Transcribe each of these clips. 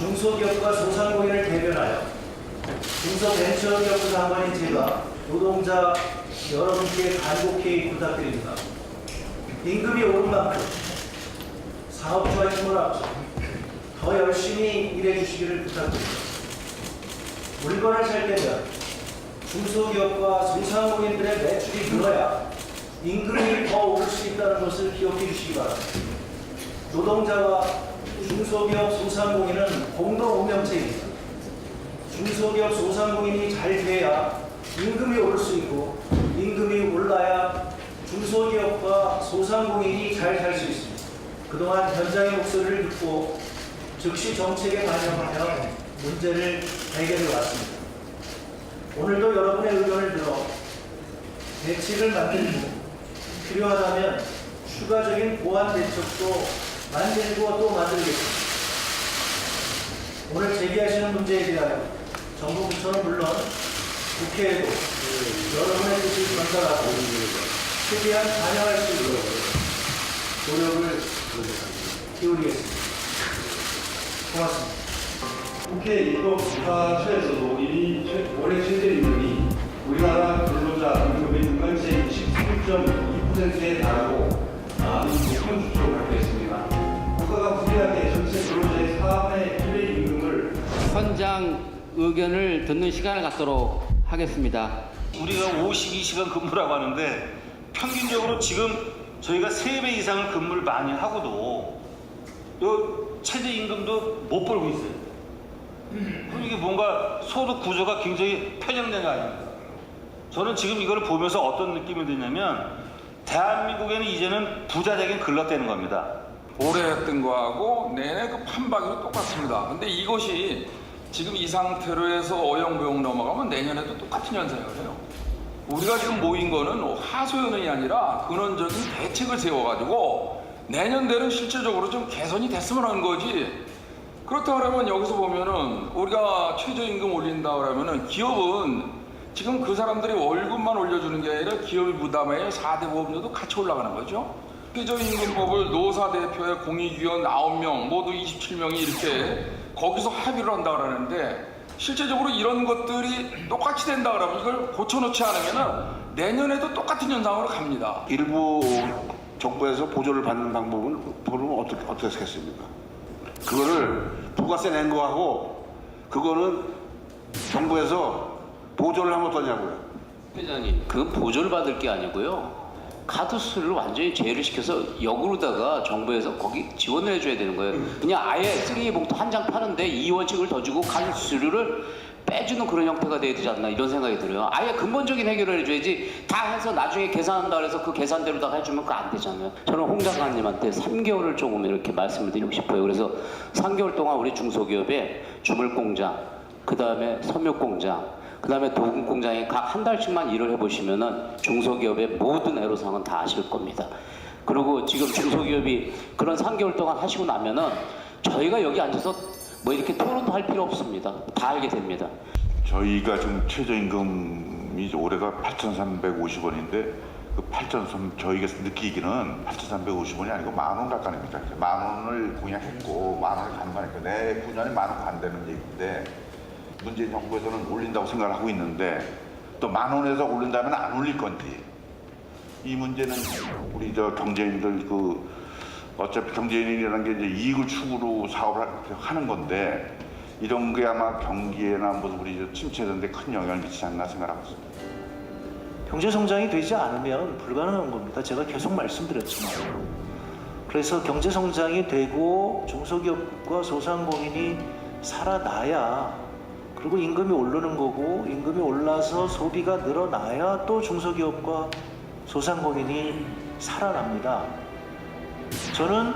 중소기업과 소상공인을 대변하여 중소벤처기업 장관인 제가 노동자 여러분께 간곡히 부탁드립니다. 임금이 오른 만큼 사업주와 힘을 합쳐 더 열심히 일해 주시기를 부탁드립니다. 물건을 살 때면 중소기업과 소상공인들의 매출이 늘어야 임금이 더 오를 수 있다는 것을 기억해 주시기 바랍니다. 노동자와 중소기업 소상공인은 공동 운명체입니다. 중소기업 소상공인이 잘 돼야 임금이 오를 수 있고 임금이 올라야 중소기업과 소상공인이 잘 살 수 있습니다. 그동안 현장의 목소리를 듣고 즉시 정책에 반영하며 문제를 해결해 왔습니다. 오늘도 여러분의 의견을 들어 대책을 만들고 필요하다면 추가적인 보완 대책도 만들고 또 만들겠습니다. 오늘 제기하시는 문제에 대하여 정부 부처는 물론 국회에도 여러분의 뜻을 전달하고 최대한 반영할 수 있도록 노력을 기울이겠습니다. 고맙습니다. 국회 입법사처에서도 이미 최- 올해 최저 임금이 우리나라 근로자 임금의 연간세 27.2%에 달하고 현장 의견을 듣는 시간을 갖도록 하겠습니다. 우리가 52시간 근무라고 하는데 평균적으로 지금 저희가 3배 이상을 근무를 많이 하고도 요 최저 임금도 못 벌고 있어요. 그럼 이게 뭔가 소득 구조가 굉장히 편향된 거 아닙니까? 저는 지금 이걸 보면서 어떤 느낌이 드냐면 대한민국에는 이제는 부자되긴 글렀다는 겁니다. 올해 했던 거하고 내내 그 판박이 똑같습니다. 근데 이것이 지금 이 상태로 해서 어영부영 넘어가면 내년에도 똑같은 현상을 해요. 우리가 지금 모인 거는 하소연이 아니라 근원적인 대책을 세워가지고 내년 되는 실질적으로 좀 개선이 됐으면 하는 거지. 그렇다 그러면 여기서 보면은 우리가 최저임금 올린다 그러면은 기업은 지금 그 사람들이 월급만 올려주는 게 아니라 기업이 부담해야 4대 보험료도 같이 올라가는 거죠. 최저임금법을 노사 대표의 공익위원 9명 모두 27명이 이렇게 거기서 합의를 한다 그러는데 실제적으로 이런 것들이 똑같이 된다 그러면 이걸 고쳐놓지 않으면은 내년에도 똑같은 현상으로 갑니다. 일부 정부에서 보조를 받는 방법은 보면 어떻게 어떻게 하겠습니까? 그거를 부가세 낸 거하고 그거는 정부에서 보조를 하면 어떠냐고요. 회장님, 그 보조를 받을 게 아니고요. 카드 수수료를 완전히 제외를 시켜서 역으로다가 정부에서 거기 지원을 해줘야 되는 거예요. 그냥 아예 쓰레기 봉투 한 장 파는데 이 원칙을 더 주고 카드 수수료를 빼주는 그런 형태가 돼야 되지 않나 이런 생각이 들어요. 아예 근본적인 해결을 해줘야지 다 해서 나중에 계산한다 그래서 그 계산대로다가 해주면 그거 안 되잖아요. 저는 홍 장관님한테 3개월을 조금 이렇게 말씀을 드리고 싶어요. 그래서 3개월 동안 우리 중소기업에 주물공장, 그 다음에 섬유공장, 그 다음에 도금 공장에 각 한 달씩만 일을 해보시면은 중소기업의 모든 애로사항은 다 아실 겁니다. 그리고 지금 중소기업이 그런 3개월 동안 하시고 나면은 저희가 여기 앉아서 뭐 이렇게 토론도 할 필요 없습니다. 다 알게 됩니다. 저희가 지금 최저임금이 올해가 8,350원인데 그 8,300 저희가 느끼기는 8,350원이 아니고 만원 가까이입니다. 만 원을 공약했고 만 원을 가는 거니까 내 9년에 만원 간다는 얘기인데 문재인 정부에서는 올린다고 생각을 하고 있는데 또 만 원에서 올린다면 안 올릴 건지 이 문제는 우리 저 경제인들 그 어차피 경제인이라는 게 이제 이익을 추구로 사업을 하- 하는 건데 이런 게 아마 경기에나 무슨 우리 저 침체되는데 큰 영향을 미치지 않나 생각하고 있습니다. 경제 성장이 되지 않으면 불가능한 겁니다. 제가 계속 말씀드렸지만. 그래서 경제 성장이 되고 중소기업과 소상공인이 살아나야 그리고 임금이 오르는 거고 임금이 올라서 소비가 늘어나야 또 중소기업과 소상공인이 살아납니다. 저는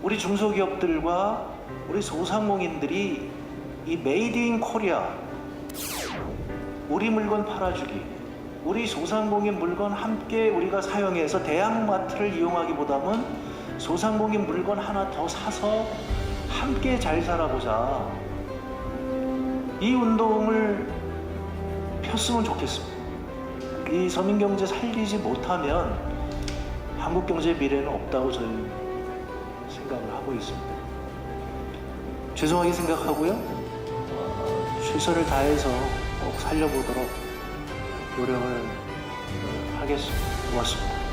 우리 중소기업들과 우리 소상공인들이 이 메이드 인 코리아 우리 물건 팔아주기, 우리 소상공인 물건 함께 우리가 사용해서 대형마트를 이용하기보다는 소상공인 물건 하나 더 사서 함께 잘 살아보자. 이 운동을 폈으면 좋겠습니다. 이 서민 경제 살리지 못하면 한국 경제 미래는 없다고 저는. 생각을 하고 있습니다. 죄송하게 생각하고요. 어, 최선을 다해서 꼭 살려보도록 노력을 어, 하겠습니다. 고맙습니다.